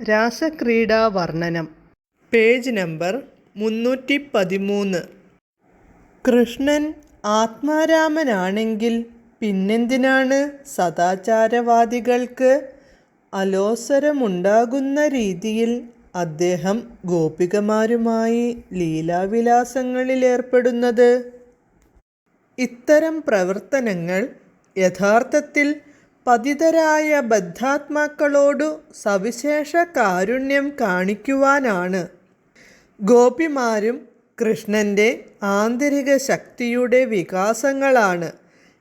രാസക്രീഡാ വർണനം page number മുന്നൂറ്റി പതിമൂന്ന് കൃഷ്ണൻ ആത്മാരാമനാണെങ്കിൽ പിന്നെന്തിനാണ് സദാചാരവാദികൾക്ക് അലോസരമുണ്ടാകുന്ന രീതിയിൽ അദ്ദേഹം ഗോപികമാരുമായി ലീലാവിലാസങ്ങളിലേർപ്പെടുന്നത്? ഇത്തരം പ്രവർത്തനങ്ങൾ യഥാർത്ഥത്തിൽ പതിതരായ ബദ്ധാത്മാക്കളോടു സവിശേഷ കാരുണ്യം കാണിക്കുവാനാണ്. ഗോപിമാരും കൃഷ്ണന്റെ ആന്തരിക ശക്തിയുടെ വികാസങ്ങളാണ്.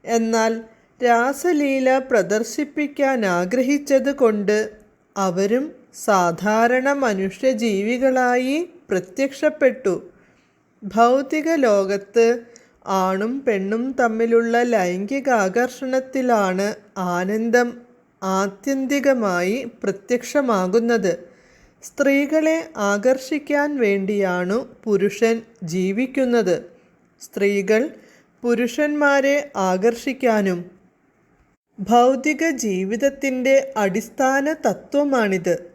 എന്നാൽ രാസലീല പ്രദർശിപ്പിക്കാൻ ആഗ്രഹിച്ചത് കൊണ്ട് അവരും സാധാരണ മനുഷ്യജീവികളായി പ്രത്യക്ഷപ്പെട്ടു. ഭൗതിക ലോകത്ത് ആണും പെണ്ണും തമ്മിലുള്ള ലൈംഗിക ആകർഷണത്തിലാണ് ആനന്ദം ആത്യന്തികമായി പ്രത്യക്ഷമാകുന്നത്. സ്ത്രീകളെ ആകർഷിക്കാൻ വേണ്ടിയാണു പുരുഷൻ ജീവിക്കുന്നത്. സ്ത്രീകൾ പുരുഷന്മാരെ ആകർഷിക്കാനും ഭൗതിക ജീവിതത്തിന്റെ അടിസ്ഥാന തത്വമാണിത്.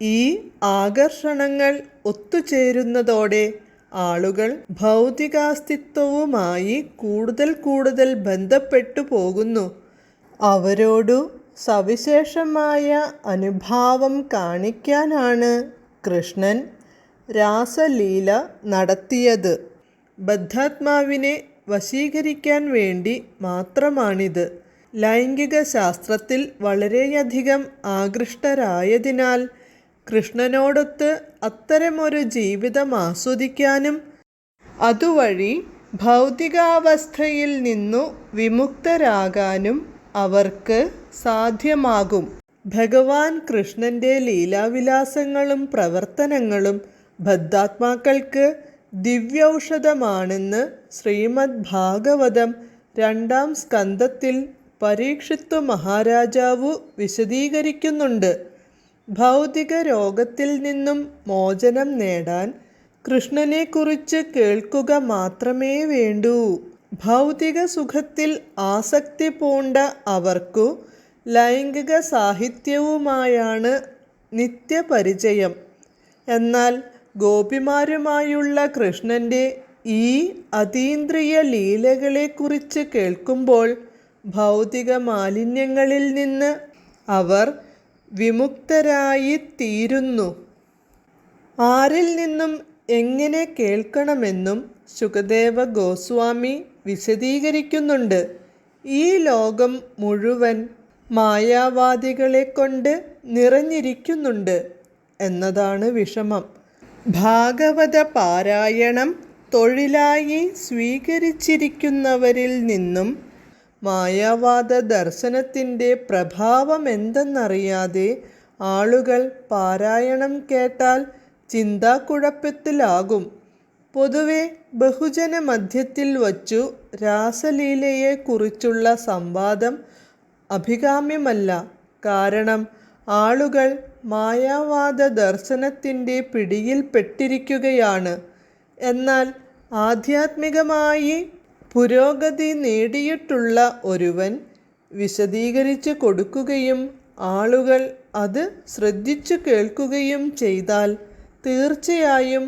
ഈ ആകർഷണങ്ങൾ ഒത്തുചേരുന്നതോടെ ആളുകൾ ഭൗതികാസ്തിത്വവുമായി കൂടുതൽ കൂടുതൽ ബന്ധപ്പെട്ടു പോകുന്നു. അവരോടു സവിശേഷമായ അനുഭാവം കാണിക്കാനാണ് കൃഷ്ണൻ രാസലീല നടത്തിയത്. ബദ്ധാത്മാവിനെ വശീകരിക്കാൻ വേണ്ടി മാത്രമാണിത്. ലൈംഗിക ശാസ്ത്രത്തിൽ വളരെയധികം ആകൃഷ്ടരായതിനാൽ കൃഷ്ണനോടൊത്ത് അത്തരമൊരു ജീവിതം ആസ്വദിക്കാനും അതുവഴി ഭൗതികാവസ്ഥയിൽ നിന്നു വിമുക്തരാകാനും അവർക്ക് സാധ്യമാകും. ഭഗവാൻ കൃഷ്ണന്റെ ലീലാവിലാസങ്ങളും പ്രവർത്തനങ്ങളും ബദ്ധാത്മാക്കൾക്ക് ദിവ്യൌഷധമാണെന്ന് ശ്രീമദ് ഭാഗവതം രണ്ടാം സ്കന്ധത്തിൽ പരീക്ഷിത്തു മഹാരാജാവു വിശദീകരിക്കുന്നുണ്ട്. ഭൗതിക രോഗത്തിൽ നിന്നും മോചനം നേടാൻ കൃഷ്ണനെക്കുറിച്ച് കേൾക്കുക മാത്രമേ വേണ്ടൂ. ഭൗതിക സുഖത്തിൽ ആസക്തി പൂണ്ട അവർക്കു ലൈംഗിക സാഹിത്യവുമായാണ് നിത്യപരിചയം. എന്നാൽ ഗോപിമാരുമായുള്ള കൃഷ്ണന്റെ ഈ അതീന്ദ്രിയ ലീലകളെക്കുറിച്ച് കേൾക്കുമ്പോൾ ഭൗതിക മാലിന്യങ്ങളിൽ നിന്ന് അവർ വിമുക്തരായി തീരുന്നു ആരിൽ നിന്നും എങ്ങനെ കേൾക്കണമെന്നും സുഖദേവ ഗോസ്വാമി വിശദീകരിക്കുന്നുണ്ട്. ഈ ലോകം മുഴുവൻ മായാവാദികളെ കൊണ്ട് നിറഞ്ഞിരിക്കുന്നുണ്ട് എന്നതാണ് വിഷമം. ഭാഗവത പാരായണം തൊഴിലായി സ്വീകരിച്ചിരിക്കുന്നവരിൽ നിന്നും മായാവാദ ദർശനത്തിന്റെ പ്രഭാവം എന്തെന്നറിയാതെ ആളുകൾ പാരായണം കേട്ടാൽ ചിന്താക്കുഴപ്പത്തിലാകും. പൊതുവെ ബഹുജന മധ്യത്തിൽ വച്ചു രാസലീലയെക്കുറിച്ചുള്ള സംവാദം അഭികാമ്യമല്ല. കാരണം ആളുകൾ മായാവാദ ദർശനത്തിന്റെ പിടിയിൽപ്പെട്ടിരിക്കുകയാണ് എന്നാൽ ആധ്യാത്മികമായി പുരോഗതി നേടിയിട്ടുള്ള ഒരുവൻ വിശദീകരിച്ചു കൊടുക്കുകയും ആളുകൾ അത് ശ്രദ്ധിച്ചു കേൾക്കുകയും ചെയ്താൽ തീർച്ചയായും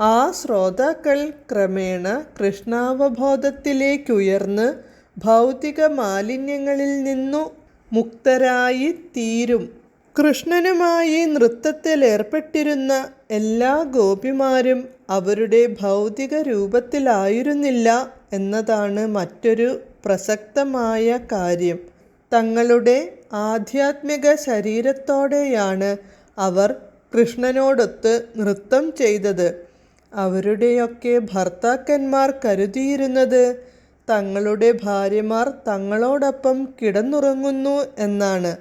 ആ ശ്രോതാക്കൾ ക്രമേണ കൃഷ്ണാവബോധത്തിലേക്കുയർന്ന് ഭൗതിക മാലിന്യങ്ങളിൽ നിന്നു മുക്തരായി തീരും. കൃഷ്ണനുമായി നൃത്തത്തിലേർപ്പെട്ടിരുന്ന എല്ലാ ഗോപിമാരും അവരുടെ ഭൗതിക രൂപത്തിലായിരുന്നില്ല എന്നതാണ് മറ്റൊരു പ്രസക്തമായ കാര്യം. തങ്ങളുടെ ആധ്യാത്മിക ശരീരത്തോടെയാണ് അവർ കൃഷ്ണനോടൊത്ത് നൃത്തം ചെയ്തത്. അവരുടെയൊക്കെ ഭർത്താക്കന്മാർ കരുതിയിരുന്നത് തങ്ങളുടെ ഭാര്യമാർ തങ്ങളോടൊപ്പം കിടന്നുറങ്ങുന്നു എന്നാണ്.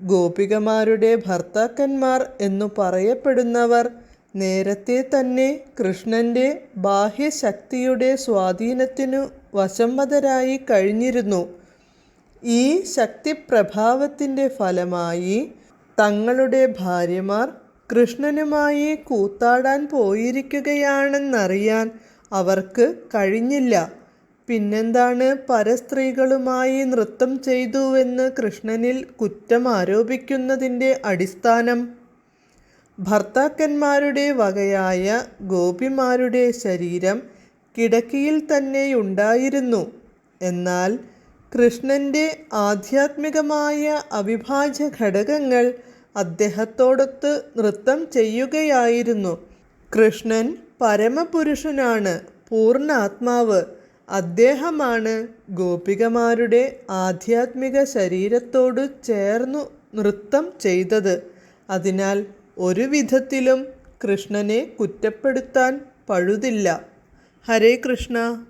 ഗോപികമാരുടെ ഭർത്താക്കന്മാർ എന്നു പറയപ്പെടുന്നവർ നേരത്തെ തന്നെ കൃഷ്ണന്റെ ബാഹ്യശക്തിയുടെ സ്വാധീനത്തിനു വശംവതരായി കഴിഞ്ഞിരുന്നു. ഈ ശക്തിപ്രഭാവത്തിന്റെ ഫലമായി തങ്ങളുടെ ഭാര്യമാർ കൃഷ്ണനുമായി കൂത്താടാൻ പോയിരിക്കുകയാണെന്നറിയാൻ അവർക്ക് കഴിഞ്ഞില്ല. പിന്നെന്താണ് പരസ്ത്രീകളുമായി നൃത്തം ചെയ്തുവെന്ന് കൃഷ്ണനിൽ കുറ്റം ആരോപിക്കുന്നതിന്റെ അടിസ്ഥാനം? ഭർത്താക്കന്മാരുടെ വകയായ ഗോപിമാരുടെ ശരീരം കിടക്കിയിൽ തന്നെയുണ്ടായിരുന്നു. എന്നാൽ കൃഷ്ണന്റെ ആധ്യാത്മികമായ അവിഭാജ്യ ഘടകങ്ങൾ അദ്ദേഹത്തോടൊത്ത് നൃത്തം ചെയ്യുകയായിരുന്നു. കൃഷ്ണൻ പരമപുരുഷനാണ് പൂർണാത്മാവ്. അദ്ദേഹമാണ് ഗോപികമാരുടെ ആധ്യാത്മിക ശരീരത്തോട് ചേർന്നു നൃത്തം ചെയ്തത്. അതിനാൽ ഒരു വിധത്തിലും കൃഷ്ണനെ കുറ്റപ്പെടുത്താൻ പഴുതില്ല. ഹരേ കൃഷ്ണ.